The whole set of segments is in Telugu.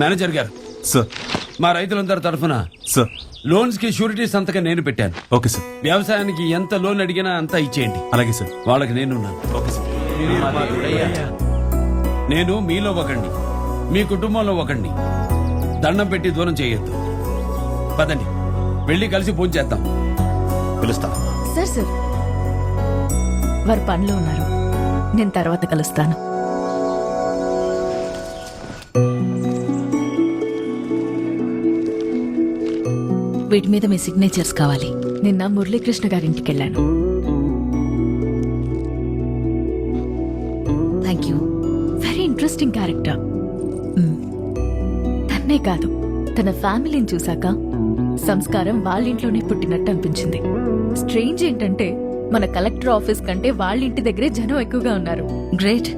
మేనేజర్ గారు. సార్. మా రైతులందరి తరఫున సార్. లోన్స్కి షూరిటీ సంతకం నేను పెట్టాను. Okay sir. వ్యవసాయానికి ఎంత లోన్ అడిగినా అంతా ఇచ్చేయండి. అలాగే సార్. వాళ్ళకి నేనున్నాను ఓకే సార్. నేను మీలో ఒకడిని మీ కుటుంబంలో ఒకడిని దండం పెట్టి దూరం చేయొద్దు. పదండి. వెళ్ళి కలిసి పూజ చేద్దాం. పిలుస్తాను. Sir sir. వారు పనిలో ఉన్నారు. నేను తర్వాత కలుస్తాను. వీటి మీద మీ సిగ్నేచర్స్ కావాలి. నిన్న మురళీకృష్ణ గారింటికి వెళ్ళాను thank you very interesting character తన్నే కాదు తన ఫ్యామిలీని చూశాక సంస్కారం వాళ్ళ ఇంట్లోనే పుట్టినట్టు అనిపించింది. స్ట్రేంజ్ ఏంటంటే మన కలెక్టర్ ఆఫీస్ కంటే వాళ్ళ ఇంటి దగ్గరే జనం ఎక్కువగా ఉన్నారు. గ్రేట్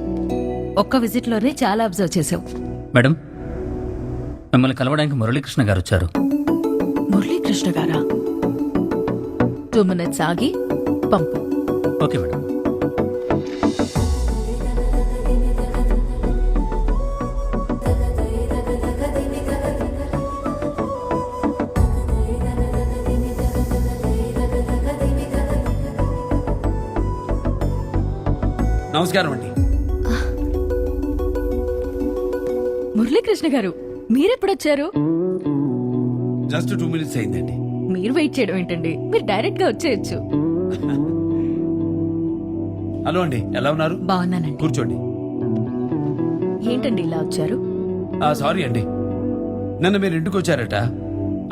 ఒక్క విజిట్లోనే చాలా అబ్జర్వ్ చేసావు మేడం మిమ్మల్ని కలవడానికి మురళీకృష్ణ గారు వచ్చారు. మురళీకృష్ణ గారా? టూ మినిట్స్ ఆగి పంపు. Okay madam. నమస్కారం అండి. మురళీకృష్ణ గారు మీరెప్పుడొచ్చారు? జస్ట్ టూ మినిట్స్ అయిందండి. మీరు వెయిట్ చేయడం ఏంటండి? మీరు డైరెక్ట్గా వచ్చేయచ్చు. హలో అండి ఎలా ఉన్నారు? బాగున్నానండి. కూర్చోండి. ఏంటండి ఇలా వచ్చారు? ఆ సారీ అండి. నిన్న మీరు ఇంటికి వచ్చారట.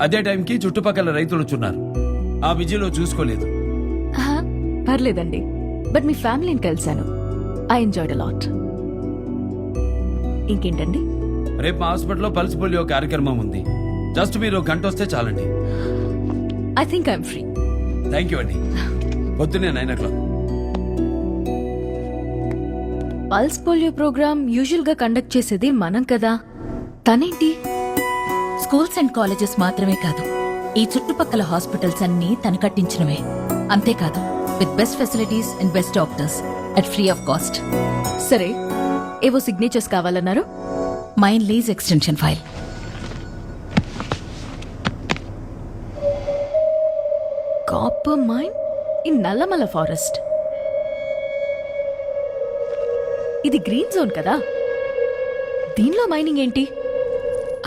అదే టైంకి చుట్టుపక్కల రైతులు వచ్చున్నారు. ఆ బిజీలో చూసుకోలేదు. ఆహా, పర్లేదండి. బట్ మీ ఫ్యామిలీని కలిశాను. I enjoyed lot. ఇంకేంటండి? రేపు మా హాస్పిటల్లో పల్స్ పోలియో కార్యక్రమం ఉంది. జస్ట్ మీరు గంట వస్తే చాలండి. I think I'm free thank you అండి పొద్దున్నే nine o'clock pulse polio programme యూజువల్గా కండక్ట్ చేసేది మనం కదా. తనేంటి? స్కూల్స్ అండ్ కాలేజెస్ మాత్రమే కాదు. ఈ చుట్టుపక్కల హాస్పిటల్స్ అన్ని తను కట్టించినవే. అంతేకాదు with best facilities and best doctors at free of cost సరే ఏవో సిగ్నేచర్స్ కావాలన్నారు? Mine lease extension file copper mine in Nallamala forest ఇది గ్రీన్ జోన్ కదా. దీనిలో మైనింగ్ ఏంటి?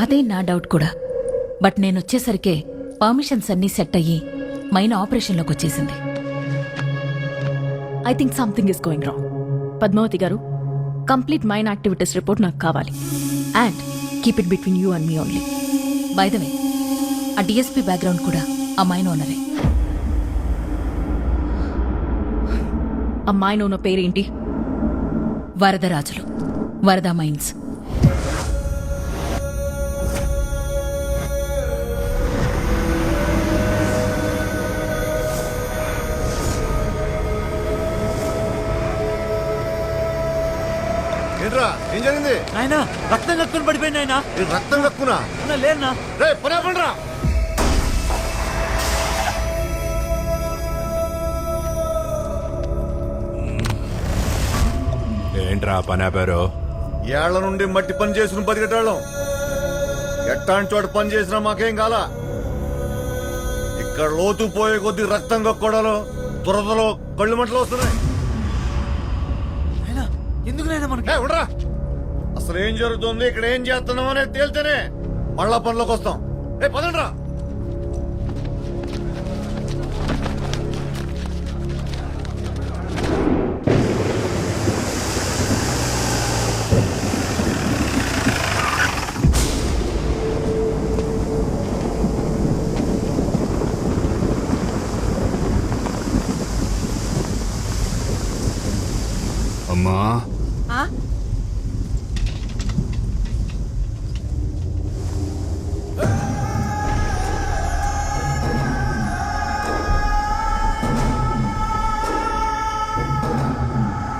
అదే నా డౌట్ కూడా. బట్ నేను వచ్చేసరికే పర్మిషన్స్ అన్నీ సెట్ అయ్యి మైన్ ఆపరేషన్లోకి వచ్చేసింది. I think something is going wrong Padmavathi గారు కంప్లీట్ మైన్ యాక్టివిటీస్ రిపోర్ట్ నాకు కావాలి. And keep it between you and me only by the way ఆ డిఎస్పీ బ్యాక్గ్రౌండ్ కూడా ఆ మైన్ ఓనరే ఆ మైన్ ఉన్న పేరేంటి? వరదరాజులు. వరద మైన్స్. ఏంట్రా? ఏం జరిగింది? ఆయన రక్తం కక్కుని పడిపోయింది ఆయన ఈ రక్తం కక్కునా? లేనా రే పని ఏంట్రా పని ఆపారు ఏళ్ళ నుండి మట్టి పని చేసుకుని బతికేటాళ్ళం. ఎట్టాంటి చోట పని చేసినా మాకేం కాల? ఇక్కడ లోతు పోయే కొద్ది రక్తం కక్కోడాలు దురదలో కళ్ళు మంటలు వస్తున్నాయి. ఆయన ఎందుకు నైనా మనకి? ఏ, ఉండరా. అసలు ఏం జరుగుతుంది ఇక్కడ ఏం చేస్తున్నాం అనేది తేల్తేనే మళ్ళా పనిలోకి వస్తాం. ఏ పదండ్రా.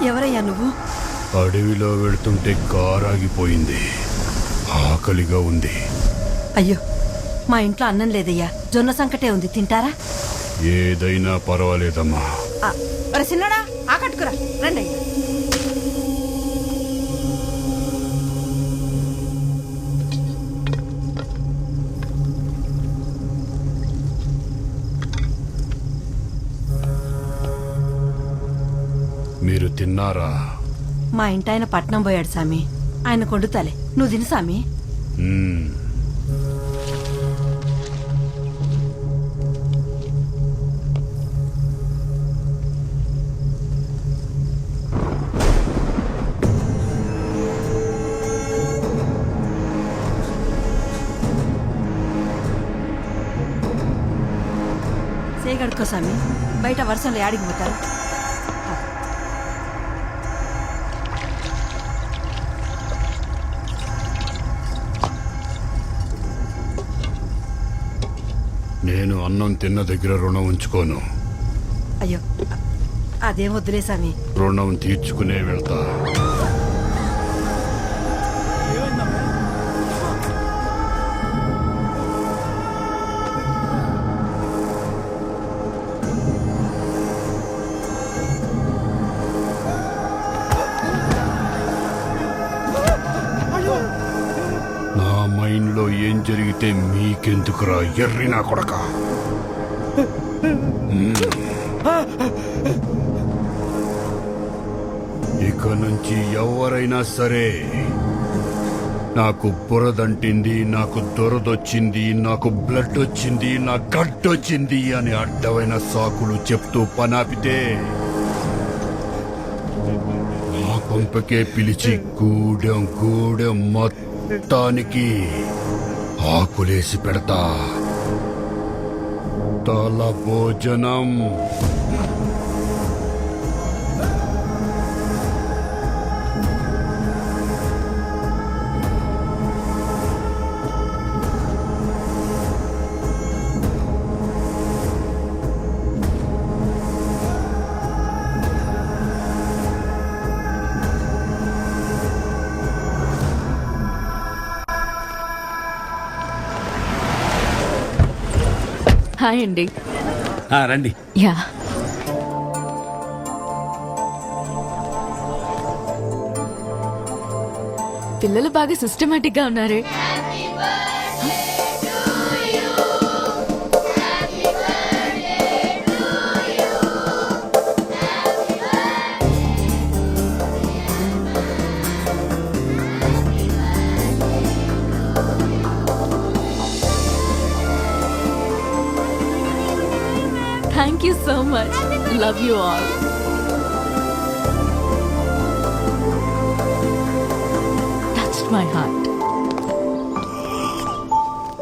ఎవరయ్యా నువ్వు? అడవిలో వెళ్తుంటే కారు ఆగిపోయింది ఆకలిగా ఉంది. అయ్యో మా ఇంట్లో అన్నం లేదయ్యా. జొన్న సంకటే ఉంది. తింటారా? ఏదైనా పర్వాలేదమ్మా. చిన్నడా ఆకట్టుకురా. రండి అయ్యా తిన్నారా? మా ఇంటి ఆయన పట్నం పోయాడు సామి. ఆయన కొండుతాలే నువ్వు తిను సామి. సేగడుకో సామి. బయట వర్షంలో యాడికి పోతారు? నేను అన్నం తిన్న దగ్గర రుణం ఉంచుకోను. అయ్యో అదేం వద్దులే సామి. రుణం తీర్చుకునే వెళ్తా. నా ఏం జరిగితే మీకెందుకురా ఎర్రి నా కొడక? ఇక నుంచి ఎవరైనా సరే నాకు బురదంటింది నాకు దొరదొచ్చింది నాకు బ్లడ్ వచ్చింది నా గడ్డొచ్చింది అని అడ్డమైన సాకులు చెప్తూ పనాపితే నా కొంపకే పిలిచి గూడెం గూడెం మొత్తానికి ఆకులేసి పెడతా. తల భోజనం. హాయ్ అండి. ఆ, రండి. యా. పిల్లలు బాగా సిస్టమేటిక్గా ఉన్నారే. Much love you all touched my heart.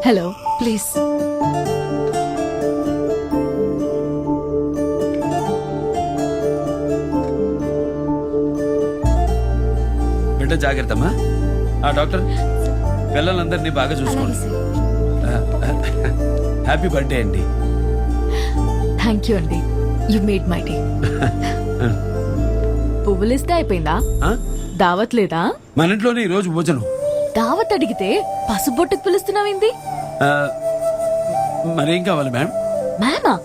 Hello, please. బిడ్డ జాగ్రత్తమ్మా. ఆ డాక్టర్ పిల్లలందరినీ బాగా చూసుకోండి. హ్యాపీ బర్త్డే అండి. థ్యాంక్ యూ అండి యు మేడ్ మై డే పువ్వులిస్తే అయిపోయిందా? ఆ? దావత్ లేదా? మన ఇంట్లోనే ఈ రోజు భోజనం. దావత్ అడిగితే పసుబొట్టుకు పిలుస్తున్నావింది ఆ, మరేం కావాలి మేడం మ్యామా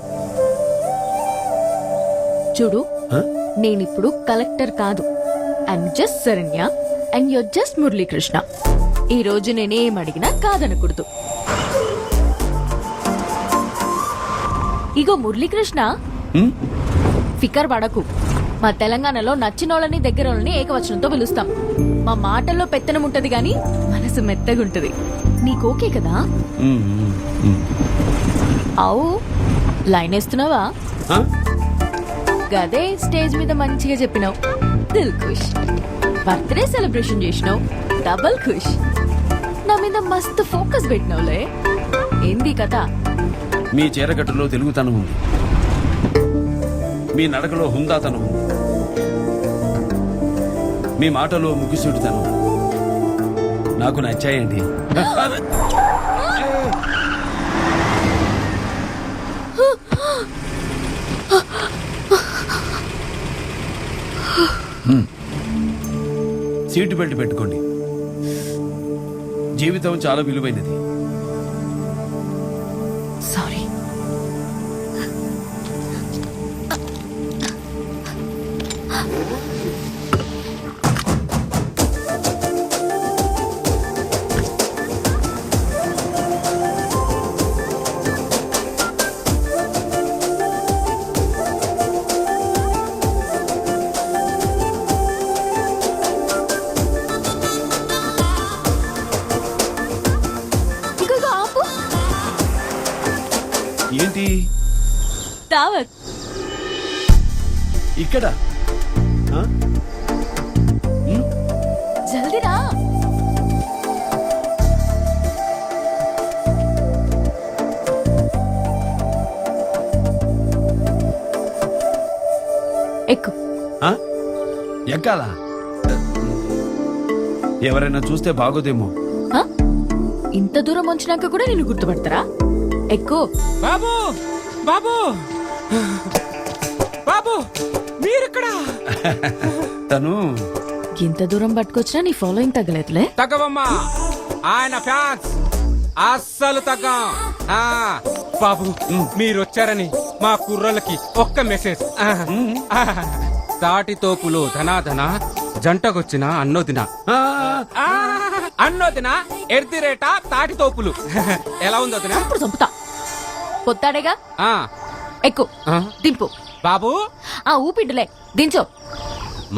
చూడు ఆ? నేనిప్పుడు కలెక్టర్ కాదు. I'm just Sharanya and you're just Muralikrishna ఈ రోజు నేనేం అడిగినా కాదనకూడదు. ఇగో మురళీకృష్ణ? ఫికర్ పడకు. మా తెలంగాణలో నచ్చినోళ్ళని దగ్గరోళ్ళని ఏకవచనంతో పిలుస్తాం. మా మాటల్లో పెత్తనం ఉంటది గాని మనసు మెత్తగుంటది. నీకు ఓకే కదా. అవు లైన్ వేస్తున్నావా? గదే స్టేజ్ మీద మంచిగా చెప్పినావు. దిల్ ఖుష్. బర్త్డే సెలబ్రేషన్ చేసినావు. డబల్ ఖుష్. నా మీద మస్తు ఫోకస్ పెట్టినావులే ఏంది కథ? మీ చీరకట్టులో తెలుగుతనం ఉంది. మీ నడకలో హుందాతనం ఉంది. మీ మాటలో ముగ్గుసూటితనం నాకు నచ్చాయండి. సీటు బెల్ట్ పెట్టుకోండి. జీవితం చాలా విలువైనది. దావత్ ఇక్కడ? ఆ? జల్దీ రా. ఎక్కు. ఆ? ఎక్కాలా? ఎవరైనా చూస్తే బాగోదేమో. ఆ? ఇంత దూరం వచ్చినాక కూడా నేను గుర్తుపడతారా? ఎక్కువ బాబు! బాబు! బాబు మీరిక్కడ. తను ఇంత దూరం పట్టుకొచ్చినా నీ ఫాలోయింగ్ తగ్గలేదులే? తగ్గవమ్మా. ఆయన ఫ్యాన్స్. అస్సలు తగ్గం. ఆ, బాబు మీరు వచ్చారని మా కుర్రలకి ఒక్క మెసేజ్. ఆ, ఆ, తాటి తోపులో ధనాధన జంటకొచ్చిన అన్నోదిన. ఆ, ఆ, అన్నోదిన ఎర్దిరేట తాటి తోపులు. ఎలా ఉంది వదిన ఇప్పుడు చంపుతా. పొత్తాడేగా? ఆ, ఎక్కు. దింపు. బాబు? ఆ ఊపిడ్డులే. దించో.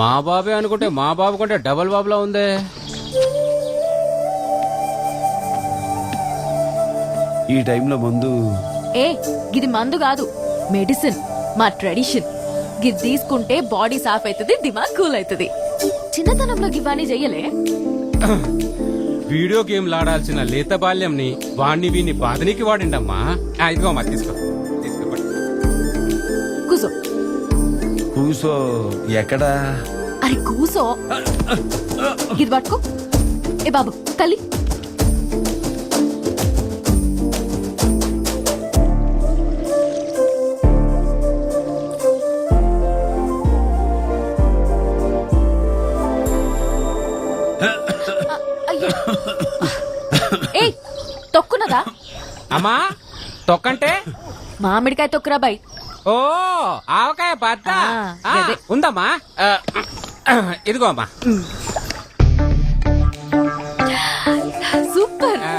మా బాబే అనుకుంటే మా బాబు కంటే డబల్ బాబులా ఉందే. ఈ టైంలో ముందు. ఏ గిది మందు కాదు. మెడిసిన్. మా ట్రెడిషన్. గిది తీసుకుంటే బాడీ సాఫ్ అవుతుంది దిమాగ్ కూల్ అవుతుంది చిన్నతనంలో గివ్వాని చెయ్యలే. వీడియో గేమ్లు ఆడాల్సిన లేత బాల్యంని వాణ్ణి వీణ్ణి బాధనికి వాడిండమ్మా. ఇదిగో తీసుకో తీసుకో. కూసో ఎక్కడా? అరే కూసో? ఇది పట్టుకో. ఏ బాబు కలి ఏ తొక్కునదా అమ్మా తొక్కంటే? మామిడికాయ తొక్కురా బాయ్. ఓ ఆవకాయ బద్ద ఆ. ఉందమ్మా. ఆ, ఇదిగో అమ్మా సూపర్. ఆ,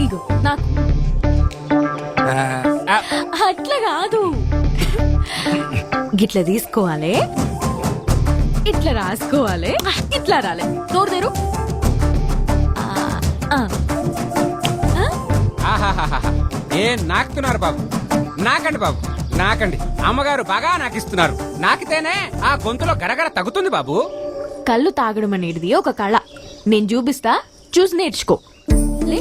ఇగో నాకు. ఆ, ఆ, అట్లా కాదు. గిట్ల తీసుకోవాలి. ఇట్లా రాసుకోవాలి. ఇట్లా రాలే. నోరు తెరు. ఆ, ఆ. ఆ? ఏం నాకుతున్నారు బాబు. నాకండి బాబు. నాకండి. అమ్మగారు బాగా నాకిస్తున్నారు. నాకితేనే ఆ గొంతులో గడగడ తగ్గుతుంది బాబు. కళ్ళు తాగడం అనేది ఒక కళ. నేను చూపిస్తా చూసి నేర్చుకో. లే.